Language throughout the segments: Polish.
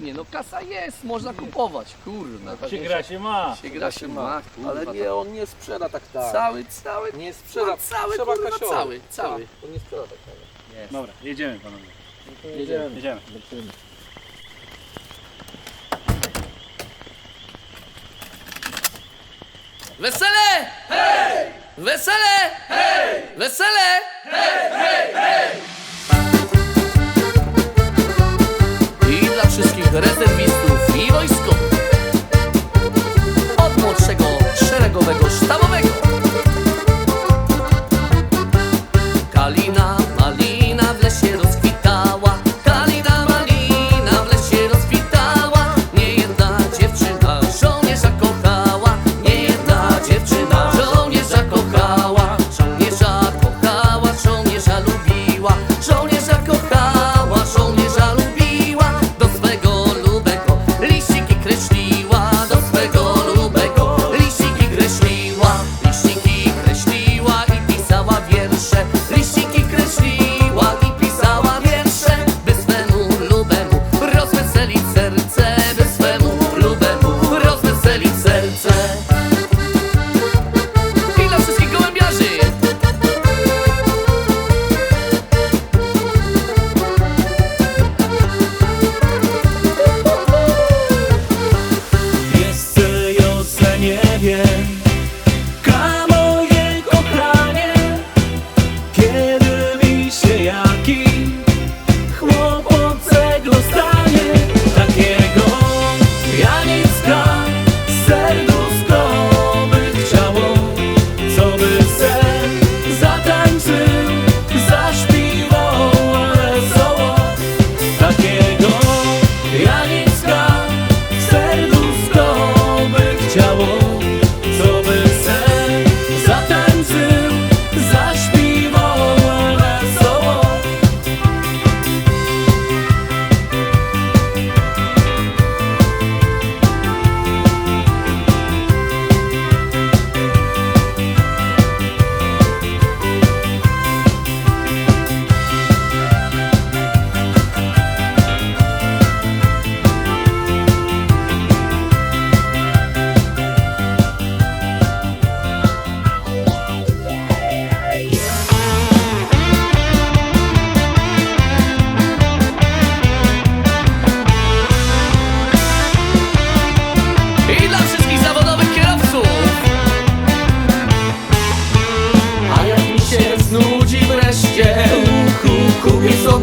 Nie no, kasa jest, można kupować, kurna. No, się gra się ma. Się gra się ma, kurwa. Ale nie, on nie sprzeda tak tak. Cały, cały, Nie sprzeda, cały, kurwa, cały, tak, cały. On nie sprzeda tak tak. Dobra, jedziemy panowie. Jedziemy. Jedziemy. Lecimy. Wesele! Hej! Wesele! Hej! Wesele! Hej, hej, hej!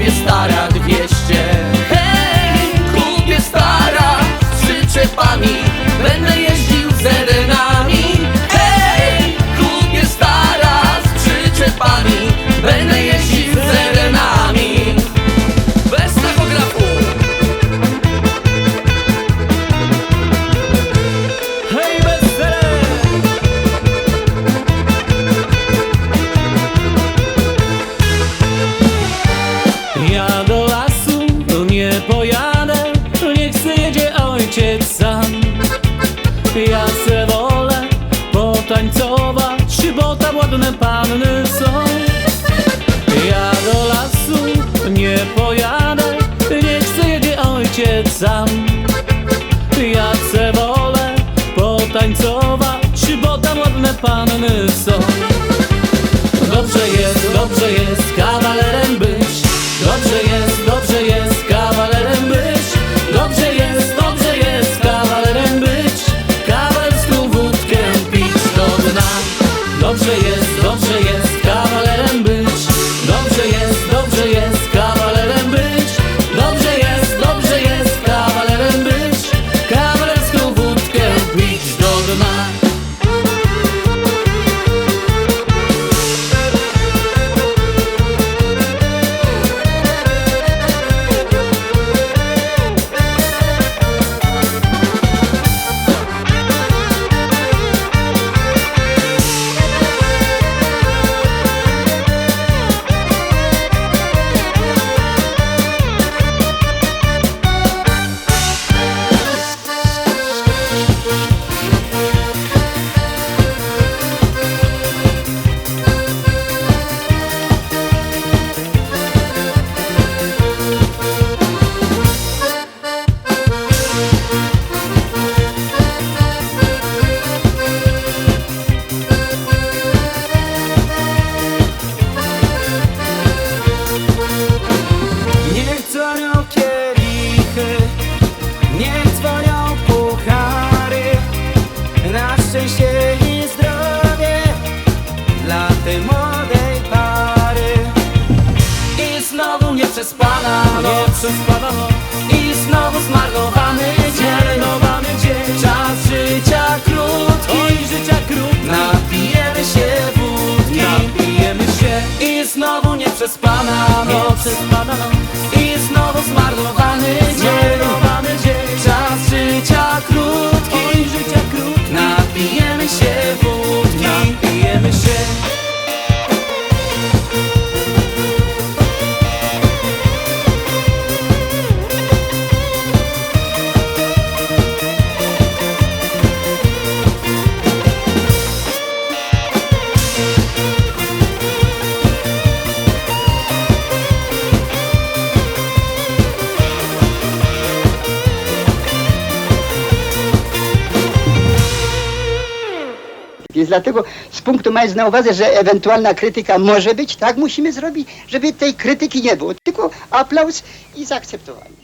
estará. są. Ja do lasu nie pojadę Nie chcę jedzie ojciec sam. Ja chcę wolę potańcować Bo tam ładne panny są. I znowu Zmarnowany dzień dlatego z punktu mając na uwadze, że ewentualna krytyka może być, tak musimy zrobić, żeby tej krytyki nie było, tylko aplauz i zaakceptowanie.